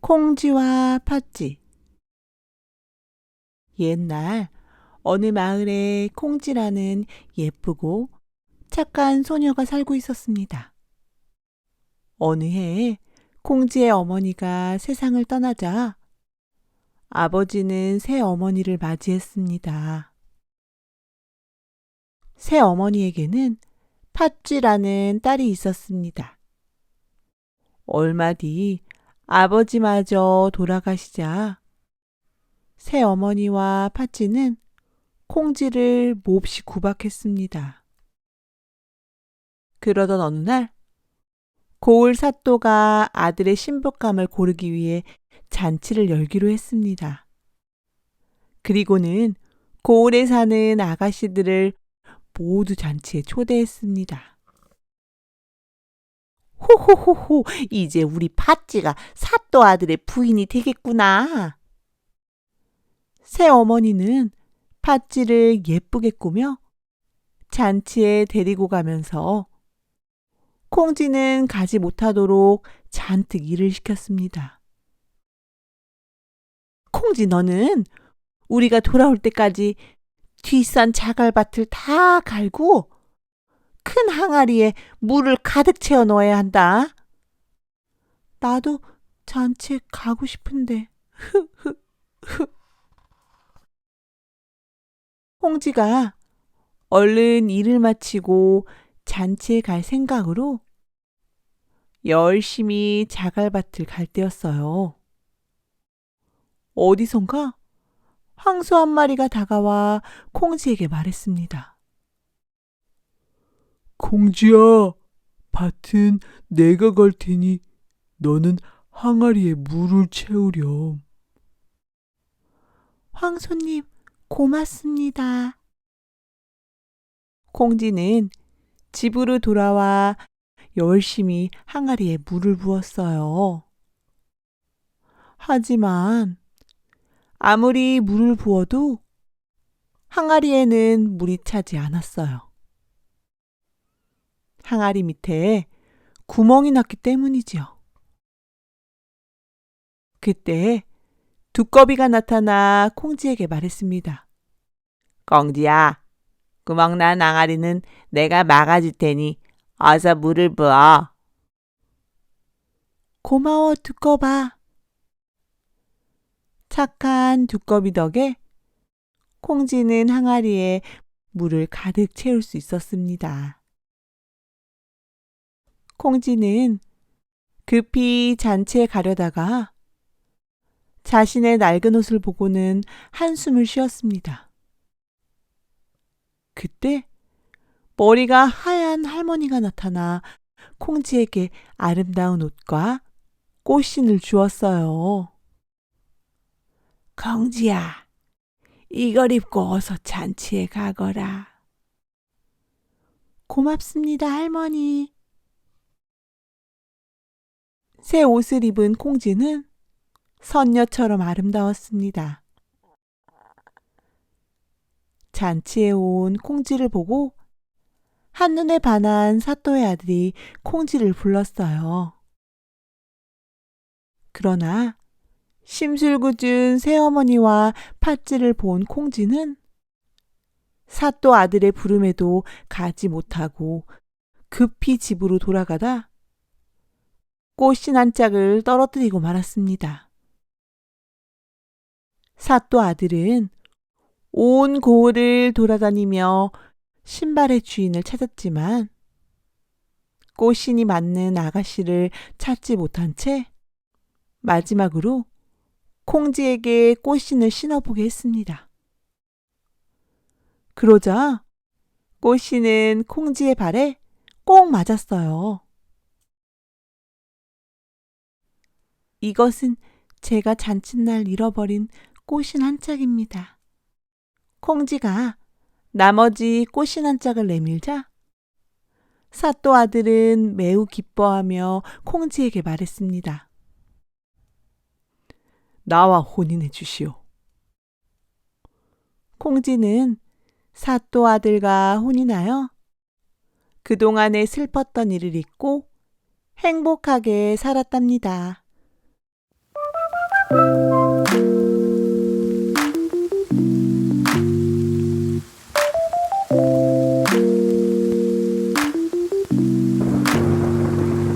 콩쥐와 팥쥐 옛날 어느 마을에 콩쥐라는 예쁘고 착한 소녀가 살고 있었습니다. 어느 해에 콩쥐의 어머니가 세상을 떠나자 아버지는 새 어머니를 맞이했습니다. 새 어머니에게는 팥쥐라는 딸이 있었습니다. 얼마 뒤 아버지마저 돌아가시자 새 어머니와 팥쥐는 콩쥐를 몹시 구박했습니다. 그러던 어느 날 고을 사또가 아들의 신부감을 고르기 위해 잔치를 열기로 했습니다. 그리고는 고을에 사는 아가씨들을 모두 잔치에 초대했습니다. 호호호호, 이제 우리 팥쥐가 사또 아들의 부인이 되겠구나. 새 어머니는 팥쥐를 예쁘게 꾸며 잔치에 데리고 가면서 콩쥐는 가지 못하도록 잔뜩 일을 시켰습니다. 콩쥐 너는 우리가 돌아올 때까지 뒷산 자갈밭을 다 갈고 큰 항아리에 물을 가득 채워 넣어야 한다. 나도 잔치에 가고 싶은데. 홍지가 얼른 일을 마치고 잔치에 갈 생각으로 열심히 자갈밭을 갈 때였어요. 어디선가 황소 한 마리가 다가와 콩지에게 말했습니다. 콩쥐야, 밭은 내가 갈 테니 너는 항아리에 물을 채우렴. 황소님, 고맙습니다. 콩쥐는 집으로 돌아와 열심히 항아리에 물을 부었어요. 하지만 아무리 물을 부어도 항아리에는 물이 차지 않았어요. 항아리 밑에 구멍이 났기 때문이지요. 그때 두꺼비가 나타나 콩쥐에게 말했습니다. 콩쥐야, 구멍난 항아리는 내가 막아줄 테니 어서 물을 부어. 고마워, 두꺼봐. 착한 두꺼비 덕에 콩쥐는 항아리에 물을 가득 채울 수 있었습니다. 콩쥐는 급히 잔치에 가려다가 자신의 낡은 옷을 보고는 한숨을 쉬었습니다. 그때 머리가 하얀 할머니가 나타나 콩쥐에게 아름다운 옷과 꽃신을 주었어요. 콩쥐야, 이걸 입고 어서 잔치에 가거라. 고맙습니다, 할머니. 새 옷을 입은 콩쥐는 선녀처럼 아름다웠습니다. 잔치에 온 콩쥐를 보고 한눈에 반한 사또의 아들이 콩쥐를 불렀어요. 그러나 심술궂은 새어머니와 팥쥐를 본 콩쥐는 사또 아들의 부름에도 가지 못하고 급히 집으로 돌아가다 꽃신 한 짝을 떨어뜨리고 말았습니다. 사또 아들은 온 고을을 돌아다니며 신발의 주인을 찾았지만 꽃신이 맞는 아가씨를 찾지 못한 채 마지막으로 콩쥐에게 꽃신을 신어보게 했습니다. 그러자 꽃신은 콩쥐의 발에 꼭 맞았어요. 이것은 제가 잔칫날 잃어버린 꽃신 한 짝입니다. 콩쥐가 나머지 꽃신 한 짝을 내밀자 사또 아들은 매우 기뻐하며 콩쥐에게 말했습니다. 나와 혼인해 주시오. 콩쥐는 사또 아들과 혼인하여 그동안에 슬펐던 일을 잊고 행복하게 살았답니다.